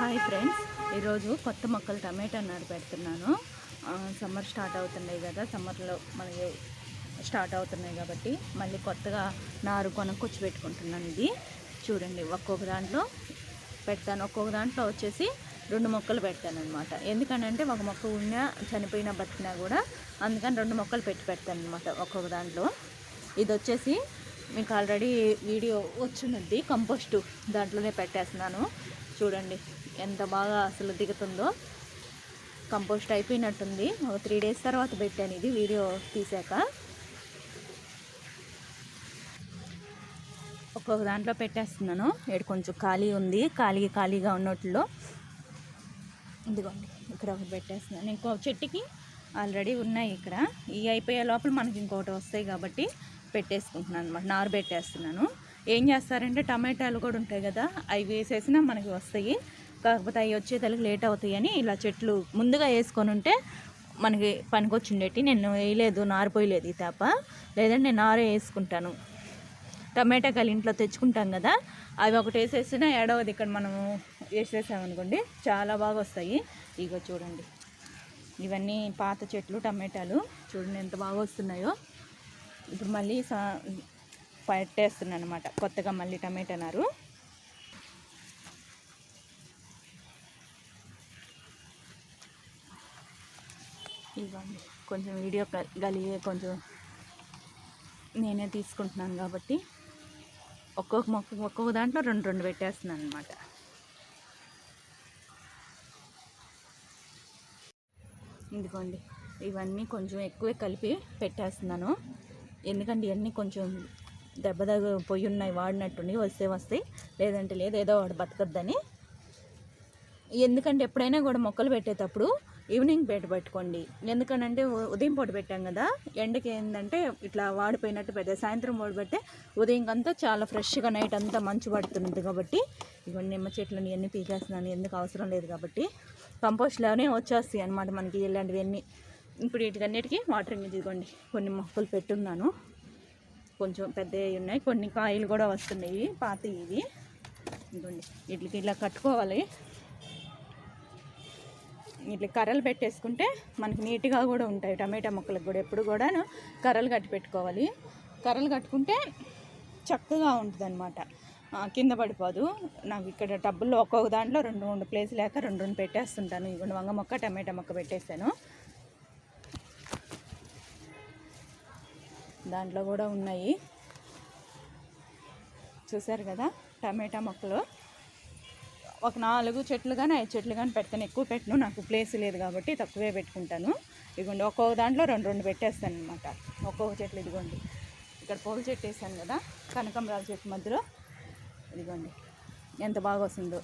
Hi friends. ఈరోజు కొత్త మొక్కలు టమాటా నారు పెడుతున్నాను. సమ్మర్ స్టార్ట్ అవుతున్నాయి కదా సమ్మర్లో మనకి స్టార్ట్ అవుతున్నాయి కాబట్టి మళ్ళీ కొత్తగా నారు కొనుక్కొచ్చి పెట్టుకుంటున్నాను ఇది. చూడండి ఒక్కొక్క దాంట్లో పెడతాను. ఒక్కొక్క దాంట్లో వచ్చేసి రెండు మొక్కలు పెడతాను అనమాట ఎందుకనంటే ఒక మొక్క ఉన్నా చనిపోయినా బతికినా కూడా అందుకని రెండు మొక్కలు పెట్టి పెడతాను అనమాట ఒక్కొక్క దాంట్లో. ఇది వచ్చేసి మీకు ఆల్రెడీ వీడియో వచ్చినది కంపోస్టు దాంట్లోనే పెట్టేస్తున్నాను. చూడండి ఎంత బాగా అసలు దిగుతుందో. కంపోస్ట్ అయిపోయినట్టుంది. ఒక త్రీ డేస్ తర్వాత పెట్టాను ఇది వీడియో తీసాక ఒక్కొక్క దాంట్లో పెట్టేస్తున్నాను. ఇక్కడ కొంచెం ఖాళీ ఉంది. ఖాళీ ఖాళీగా ఉన్నట్లో. ఇదిగోండి ఇక్కడ ఒకటి పెట్టేస్తున్నాను. ఇంకో చెట్టుకి ఆల్రెడీ ఉన్నాయి ఇక్కడ. ఈ అయిపోయే లోపల మనకి ఇంకొకటి వస్తాయి కాబట్టి పెట్టేసుకుంటున్నాను అనమాట నారు పెట్టేస్తున్నాను. ఏం చేస్తారంటే టమాటాలు కూడా ఉంటాయి కదా అవి వేసేసినా మనకి వస్తాయి. కాకపోతే అవి వచ్చేతలకి లేట్ అవుతాయి అని ఇలా చెట్లు ముందుగా వేసుకొని ఉంటే మనకి పనికొచ్చిండేటి నేను వేయలేదు నారిపోయలేదు ఈ తప్ప లేదంటే నేను నారే వేసుకుంటాను. టమాటా కాయలు ఇంట్లో తెచ్చుకుంటాం కదా అవి ఒకటి వేసేసినా ఏడవది. ఇక్కడ మనము వేసేసామనుకోండి చాలా బాగా వస్తాయి. ఇగో చూడండి. ఇవన్నీ పాత చెట్లు టమాటాలు. చూడండి ఎంత బాగా వస్తున్నాయో. ఇప్పుడు మళ్ళీ సా పట్టేస్తున్నాను అనమాట కొత్తగా మళ్ళీ టమాటా నారు. ఇవ్వండి. కొంచెం వీడియో గ- గలిగే కొంచెం నేనే తీసుకుంటున్నాను కాబట్టి ఒక్కొక్క మొక్క ఒక్కొక్క దాంట్లో రెండు రెండు పెట్టేస్తున్నాను అనమాట ఇదిగోండి. ఇవన్నీ కొంచెం ఎక్కువే కలిపి పెట్టేస్తున్నాను. ఎందుకంటే ఇవన్నీ కొంచెం దెబ్బ దగ్గ పొయ్యి ఉన్నాయి వాడినట్టుండి వస్తే వస్తాయి లేదంటే లేదు ఏదో ఒకటి బతకద్దని. ఎందుకంటే ఎప్పుడైనా కూడా మొక్కలు పెట్టేటప్పుడు ఈవినింగ్ బయట పెట్టుకోండి. ఎందుకనంటే ఉదయం పూట పెట్టాం కదా ఎండకి ఏంటంటే ఇట్లా వాడిపోయినట్టు పెడితే సాయంత్రం పూట పెడితే ఉదయం అంతా చాలా ఫ్రెష్గా నైట్ అంతా మంచు పడుతుంది కాబట్టి ఇవన్నీ నిమ్మ చెట్లను ఎన్ని పీకేస్తున్నాను ఎందుకు అవసరం లేదు కాబట్టి కంపోస్ట్లోనే వచ్చేస్తాయి అనమాట మనకి ఇలాంటివన్నీ. ఇప్పుడు వీటికన్నిటికీ వాటరింగ్ ఇదిగోండి కొన్ని మొక్కలు పెట్టున్నాను. కొంచెం పెద్దవి ఉన్నాయి. కొన్ని కాయలు కూడా వస్తున్నాయి. పాత ఇవి. ఇదిగోండి. వీటికి ఇలా కట్టుకోవాలి. ఇట్లా కర్రలు పెట్టేసుకుంటే మనకి నీట్గా కూడా ఉంటాయి. టమాటా మొక్కలకు కూడా ఎప్పుడు కూడా కర్రలు కట్టి పెట్టుకోవాలి. కర్రలు కట్టుకుంటే చక్కగా ఉంటుంది అనమాట కింద పడిపోదు. నాకు ఇక్కడ టబ్బుల్లో ఒక్కొక్క దాంట్లో రెండు రెండు ప్లేస్ లేక రెండు రెండు పెట్టేస్తుంటాను. ఇవ్వండి వంగ మొక్క టమాటా మొక్క పెట్టేశాను. దాంట్లో కూడా ఉన్నాయి. చూసారు కదా? టమాటా మొక్కలు. ఒక నాలుగు చెట్లు కానీ ఐదు చెట్లు కానీ పెడతాను. ఎక్కువ పెట్టను. నాకు ప్లేస్ లేదు కాబట్టి తక్కువే పెట్టుకుంటాను. ఇదిగోండి ఒక్కొక్క దాంట్లో రెండు రెండు పెట్టేస్తాను అనమాట ఒక్కొక్క చెట్లు ఇదిగోండి. ఇక్కడ పూల చెట్టు వేసాను కదా కనకంబరాల చెట్టు మధ్యలో. ఇదిగోండి ఎంత బాగా వస్తుందో.